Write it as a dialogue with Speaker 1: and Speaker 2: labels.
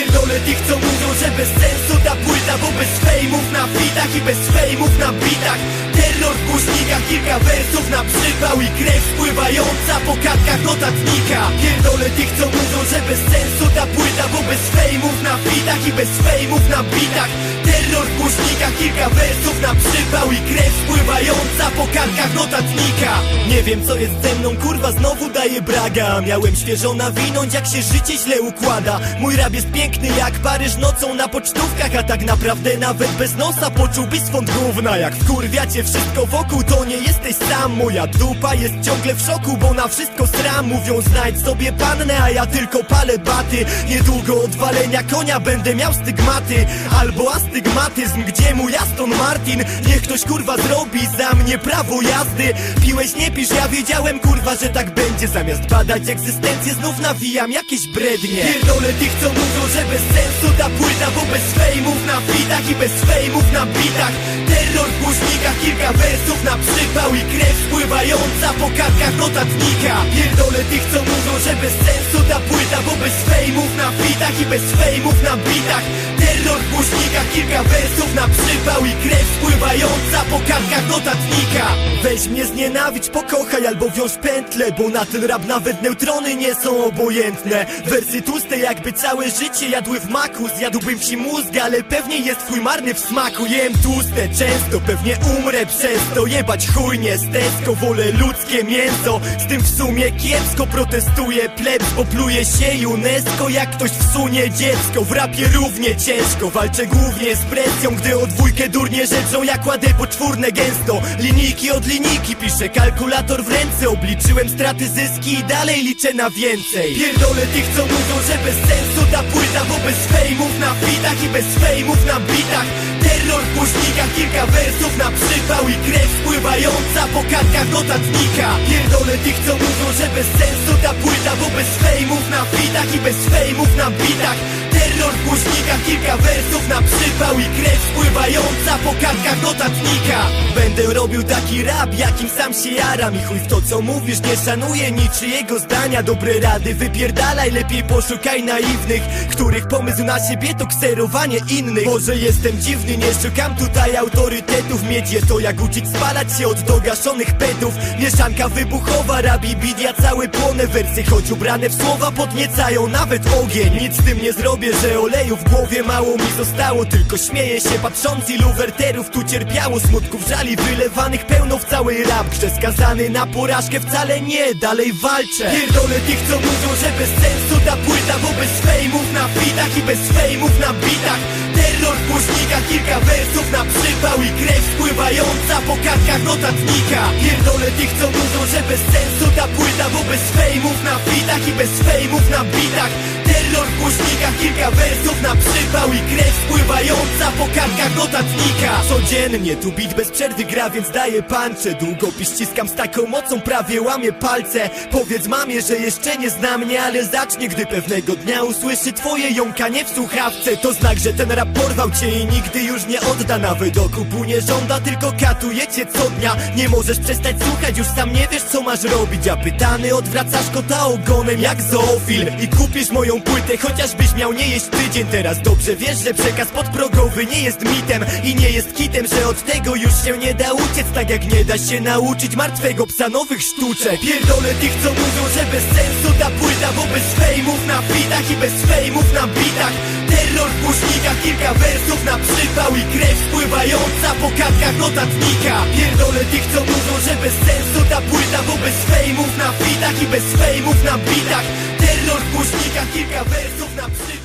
Speaker 1: Pierdolę tych co mówią, że bez sensu ta płyta Bo bez fejmów na fitach i bez fejmów na bitach. Terror w głośnikach, kilka wersów na przypał I krew spływająca po kartkach notatnika. Pierdolę tych co mówią, że bez sensu ta płyta Bo bez fejmów na fitach i bez fejmów na bitach Terror w głośnikach, kilka wersów na przypał I krew spływająca po kartkach notatnika. Nie wiem co jest ze mną, kurwa znowu daje braga. Miałem świeżo nawinąć jak się życie źle układa. Mój rap jest piękny jak Paryż nocą na pocztówkach A tak naprawdę nawet bez nosa poczułbyś swąd gówna. Jak wkurwiacie wszystko wokół to nie jesteś sam. Moja dupa jest ciągle w szoku, bo na wszystko sram. Mówią znajdź sobie pannę, a ja tylko palę baty. Niedługo od walenia konia będę miał stygmaty Albo astygmatyzm, gdzie mój Aston Martin? Niech ktoś kurwa zrobi za mnie prawo jazdy. Piłeś nie pisz, ja wiedziałem kurwa, że tak będzie. Zamiast badać egzystencję znów nawijam jakieś brednie. Pierdolę tych co mówią, że bez sensu ta płyta Bo bez fejmów na fitach i bez fejmów na bitach. Terror w głośnikach, kilka wersów na przypał I krew spływająca po kartkach notatnika. Pierdolę tych co mówią, że bez sensu ta płyta Bo bez fejmów na fitach i bez fejmów na bitach. Terror w głośnikach, kilka wersów na przypał I krew spływająca po kartkach notatnika. Weź mnie znienawidź, pokochaj albo wiąż pętle Bo na ten rap nawet neutrony nie są obojętne. Wersy tłuste jakby całe życie jadły w maku. Zjadłbym ci mózg, ale pewnie jest twój marny w smaku. Jem tłuste często, pewnie umrę przez to. Jebać chuj nie stesko, wolę ludzkie mięso. Z tym w sumie kiepsko protestuję plebs Bo się UNESCO jak ktoś wsunie dziecko. W rapie równie ciężko, walczę głównie z presją Gdy o dwójkę durnie rzeczą, ja kładę poczwórne gęsto. Linijki od linijki, piszę kalkulator w ręce. Obliczyłem straty, zyski i dalej liczę na więcej. Pierdolę tych co mówią, że bez sensu ta płyta Bo bez fejmów na fitach i bez fejmów na bitach. Terror w głośnikach, kilka wersów na przypał I krew spływająca po kartkach notatnika. Pierdolę tych co mówią, że bez sensu ta płyta Bo bez fejmów na fitach i bez fejmów na bitach Kilka wersów na przypał I krew spływająca po kartkach notatnika Będę robił taki rap, jakim sam się jaram. I chuj w to co mówisz, nie szanuję niczyjego zdania. Dobre rady wypierdalaj, lepiej poszukaj naiwnych Których pomysł na siebie to kserowanie innych. Może jestem dziwny, nie szukam tutaj autorytetów. Mieć to jak uczyć spalać się od dogaszonych pedów Mieszanka wybuchowa, rabi bid, ja cały płonę. Wersy choć ubrane w słowa podniecają nawet ogień. Nic z tym nie zrobię, że oleju w głowie mało mi zostało. Tylko śmieję się patrząc ilu werterów tu cierpiało. Smutków żali wylewanych pełno w cały rap Grze skazany na porażkę wcale nie, dalej walczę. Pierdolę tych co mówią, że bez sensu ta płyta Bo bez fejmów na fitach i bez fejmów na bitach. Terror w głośnikach, kilka wersów na przypał I krew spływająca po kartkach notatnika Pierdolę tych co mówią, że bez sensu ta płyta Bo bez fejmów na fitach i bez fejmów na bitach Terror w głośnikach, kilka wersów na przypał I krew spływająca po kartkach notatnika Codziennie tu bit bez przerwy gra, więc daję pancze Długopis ściskam z taką mocą, prawie łamię palce. Powiedz mamie, że jeszcze nie zna mnie, ale zacznie Gdy pewnego dnia usłyszy twoje jąkanie w słuchawce. To znak, że ten rap porwał cię i nigdy już nie odda. Nawet okupu nie żąda, tylko katuje cię co dnia. Nie możesz przestać słuchać, już sam nie wiesz co masz robić. A pytany odwracasz kota ogonem jak zoofil I kupisz moją płytę, chociażbyś miał nie jeść tydzień Teraz. Dobrze wiesz, że przekaz podprogowy nie jest mitem I nie jest kitem, że od tego już się nie da uciec. Tak jak nie da się nauczyć martwego psa nowych sztuczek. Pierdolę tych co mówią, że bez sensu ta płyta Bo bez fejmów na fitach i bez fejmów na bitach. Terror w głośnikach, kilka wersów na przypał I krew spływająca po kartkach notatnika. Pierdolę tych co mówią, że bez sensu ta płyta Bo bez fejmów na fitach i bez fejmów na bitach Głośnikach, kilka wersów na przypał i